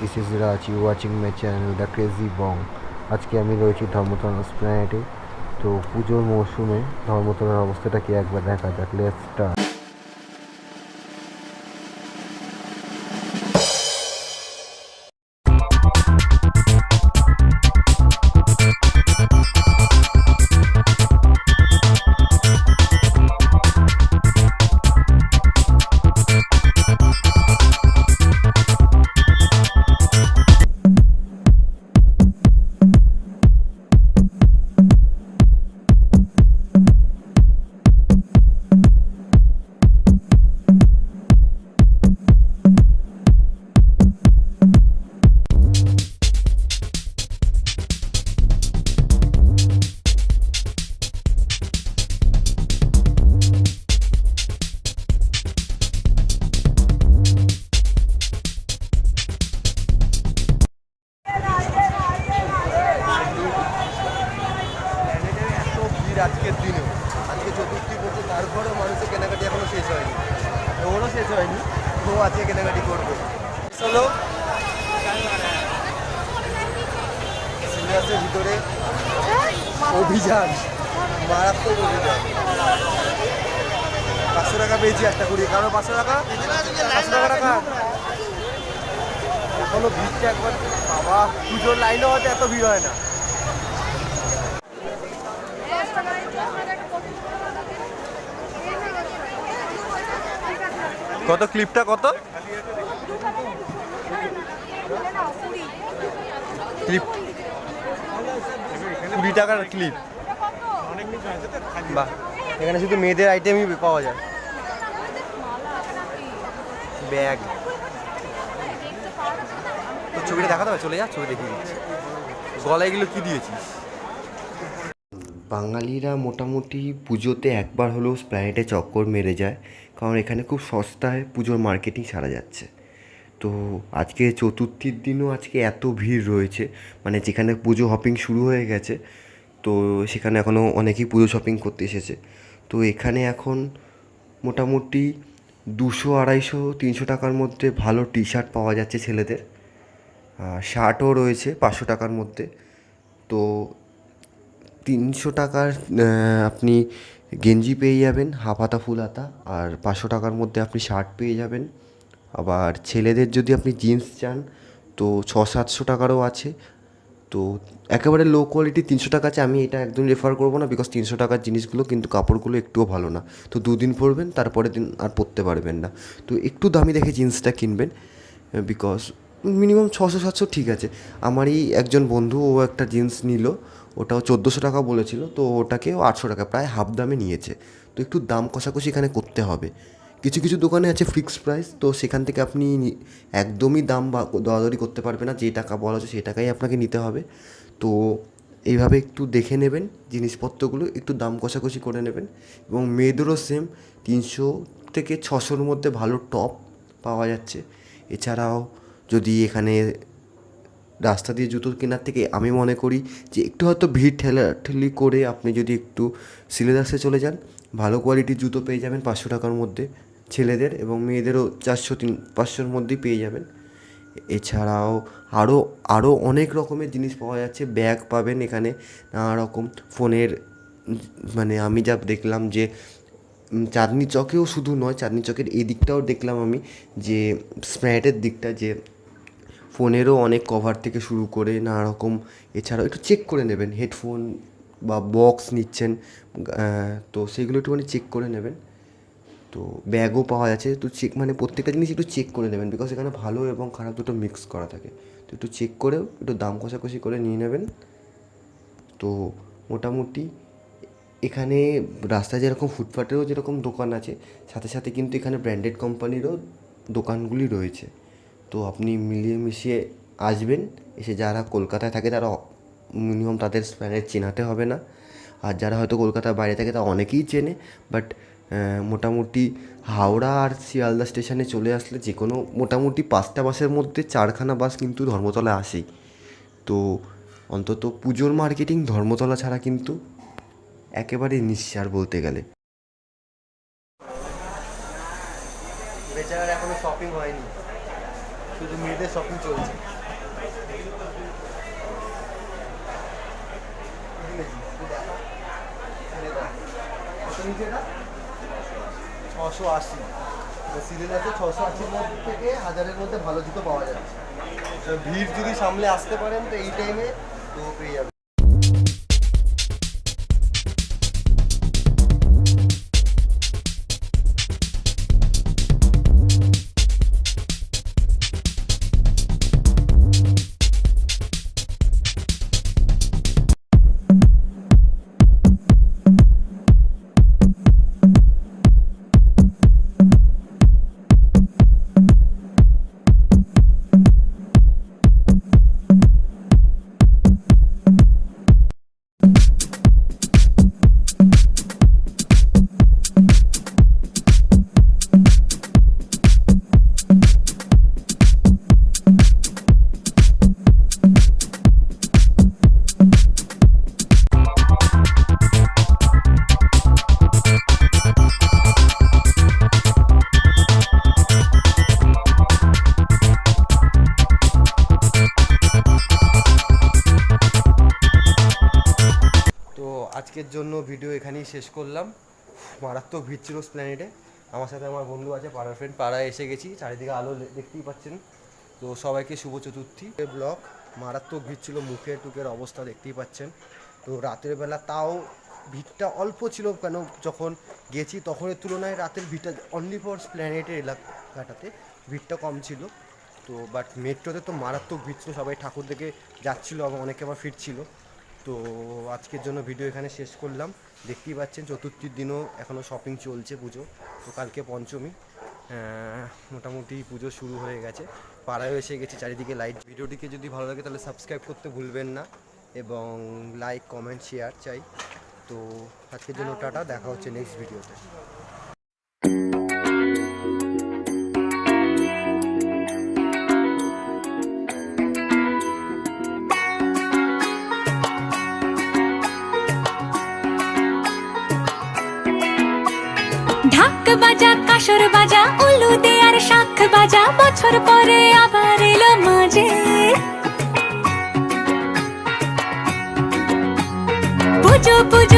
This is Raj you watching my channel the crazy Bong আজকে আমি রয়েছি ধর্মতলা স্প্ল্যানেটে তো পুজোর মরশুমে ধর্মতলার অবস্থাটা কি একবার দেখা যাক? লেটস ভিড় আজকের দিনেও। আজকে চতুর্থী পড়ছে, তারপরেও মানুষের কেনাকাটি এখনও শেষ হয়নি। ওরও শেষ হয়নি, ও আজকে কেনাকাটি করবে। চলো। সিরিয়াসের ভিতরে অভিযান, মারাত্মক অভিযান। পাঁচশো টাকা পেয়েছি একটা কুড়ি। কারণ পাঁচশো টাকা? পাঁচশো টাকা টাকা এখনও ভিড়টা একবার বাবা পুজোর লাইনও হয়তো এত ভিড় হয় না। কত? ক্লিপটা কত? ক্লিপ। কুড়ি টাকার ক্লিপ। বাহ। এখানে শুধু মেয়েদের আইটেমই পাওয়া যায়। ব্যাগ। তো ছবিটা দেখাতে হবে? চলে যা, ছবি দেখিয়ে দিচ্ছি। গলায় এগুলো কি দিয়েছিস? বাঙালিরা মোটামুটি পুজোতে একবার হলেও প্ল্যানেটে চক্কর মেরে যায়, কারণ এখানে খুব সস্তায় পুজোর মার্কেটিং সারা যাচ্ছে। তো আজকে চতুর্থীর দিনও আজকে এত ভিড় রয়েছে মানে যেখানে পুজো হপিং শুরু হয়ে গেছে, তো সেখানে এখনও অনেকেই পুজো শপিং করতে এসেছে। তো এখানে এখন মোটামুটি দুশো আড়াইশো, তিনশো টাকার মধ্যে ভালো টি শার্ট পাওয়া যাচ্ছে ছেলেদের। শার্টও রয়েছে পাঁচশো টাকার মধ্যে। তো তিনশো টাকার আপনি গেঞ্জি পেয়ে যাবেন হাফ হাতা ফুল হাতা আর পাঁচশো টাকার মধ্যে আপনি শার্ট পেয়ে যাবেন। আবার ছেলেদের যদি আপনি জিন্স চান, তো ছ সাতশো টাকারও আছে। তো একেবারে লো কোয়ালিটি তিনশো টাকা আছে, আমি এটা একদম রেফার করব না বিকজ তিনশো টাকার জিনিসগুলো কিন্তু কাপড়গুলো একটুও ভালো না। তো দুদিন পরবেন, তারপরে দিন আর পরতে পারবেন না। তো একটু দামি দেখে জিন্সটা কিনবেন বিকজ মিনিমাম ছশো সাতশো ঠিক আছে। আমারই একজন বন্ধু, ও একটা জিন্স নিল। ওটাও চোদ্দোশো টাকা বলেছিল, তো ওটাকে ও আটশো টাকা, প্রায় হাফ দামে নিয়েছে। তো একটু দাম কষাকষি এখানে করতে হবে। কিছু কিছু দোকানে আছে ফিক্সড প্রাইস তো সেখান থেকে আপনি একদমই দাম বা দরাদরি করতে পারবে না, যে টাকা বলা হচ্ছে সেই টাকাই আপনাকে নিতে হবে। তো এইভাবে একটু দেখে নেবেন জিনিসপত্রগুলো, একটু দাম কষাকষি করে নেবেন। এবং মেয়েদেরও সেম তিনশো থেকে ছশোর মধ্যে ভালো টপ পাওয়া যাচ্ছে। এছাড়াও যদি এখানে রাস্তা দিয়ে জুতো কেনার থেকে আমি মনে করি যে একটু হয়তো ভিড় ঠেলা ঠেলি করে আপনি যদি একটু সিলেদাসে চলে যান, ভালো কোয়ালিটির জুতো পেয়ে যাবেন পাঁচশো টাকার মধ্যে ছেলেদের এবং মেয়েদেরও চারশো তিন, পাঁচশোর মধ্যেই পেয়ে যাবেন। এছাড়াও আরও আরও অনেক রকমের জিনিস পাওয়া যাচ্ছে, ব্যাগ পাবেন এখানে নানা রকম ফোনের মানে আমি যা দেখলাম যে চাঁদনি চকেও শুধু নয়, চাঁদনি চকের এই দিকটাও দেখলাম আমি যে স্প্র্যাটের দিকটা যে ফোনেরও অনেক কভার থেকে শুরু করে নানা রকম এছাড়াও একটু চেক করে নেবেন হেডফোন বা বক্স নিচ্ছেন তো সেগুলো একটুখানি চেক করে নেবেন। তো ব্যাগও পাওয়া যাচ্ছে, তো চেক মানে প্রত্যেকটা জিনিস একটু চেক করে নেবেন বিকজ এখানে ভালো এবং খারাপ দুটো মিক্স করা থাকে। তো একটু চেক করেও একটু দাম কষাকষি করে নিয়ে নেবেন। তো মোটামুটি এখানে রাস্তায় যেরকম ফুটপাতেও যেরকম দোকান আছে, সাথে সাথে কিন্তু এখানে ব্র্যান্ডেড কোম্পানিরও দোকানগুলি রয়েছে। তো আপনি মিলিয়ে মিশিয়ে আসবেন। এসে যারা কলকাতায় থাকে তারা মিনিমাম তাদের স্প্যানের চেনাতে হবে না। আর যারা হয়তো কলকাতার বাইরে থাকে তা অনেকেই চেনে। বাট মোটামুটি হাওড়া আর শিয়ালদা স্টেশনে চলে আসলে যে কোনো মোটামুটি পাঁচটা বাসের মধ্যে চারখানা বাস কিন্তু ধর্মতলা আসেই। তো অন্তত পুজোর মার্কেটিং ধর্মতলা ছাড়া কিন্তু একেবারে নিঃসার বলতে গেলে। বেচারার এখনও শপিং হয়নি। শুধু মেয়েদের শপিং চলছে। ছশো আশি। সিরিয়াল আছে, ছশো আশির মধ্যে থেকে হাজারের মধ্যে ভালো জুতো পাওয়া যাচ্ছে। ভিড় যদি সামলে আসতে পারেন, তো এই টাইমে তো পেয়ে যাবেন। আজকের জন্য ভিডিও এখানেই শেষ করলাম। মারাত্মক ভিড় ছিল স্প্ল্যানেডে আমার সাথে আমার বন্ধু আছে, পাড়ার ফ্রেন্ড পাড়ায় এসে গেছি। চারিদিকে আলো দেখতেই পাচ্ছেন। তো সবাইকে শুভ চতুর্থী। ব্লক মারাত্মক ভিড় ছিল, মুখের টুকের অবস্থা দেখতেই পাচ্ছেন। তো রাতের বেলা তাও ভিড়টা অল্প ছিল কেন, যখন গেছি তখনের তুলনায় রাতের ভিড়টা অনলি ফর স্প্ল্যানেটের এলাকাটাতে ভিড়টা কম ছিল। তো বাট মেট্রোতে তো মারাত্মক ভিড় ছিল, সবাই ঠাকুর দেখে যাচ্ছিল এবং অনেকে আবার ফিরছিল। তো আজকের জন্য ভিডিও এখানে শেষ করলাম। দেখতেই পাচ্ছেন, চতুর্থীর দিনও এখনও শপিং চলছে পুজো। তো কালকে পঞ্চমী। মোটামুটি পুজো শুরু হয়ে গেছে। পাড়ায় এসে গেছে, চারিদিকে লাইট ভিডিওটিকে যদি ভালো লাগে তাহলে সাবস্ক্রাইব করতে ভুলবেন না। এবং লাইক কমেন্ট শেয়ার চাই। তো আজকের জন্য টাটা, দেখা হচ্ছে নেক্সট ভিডিওতে বাজা কাসর বাজা উলু দে আর শাখ বাজা বছর পরে আবার এলো মাঝে। পুজো পুজো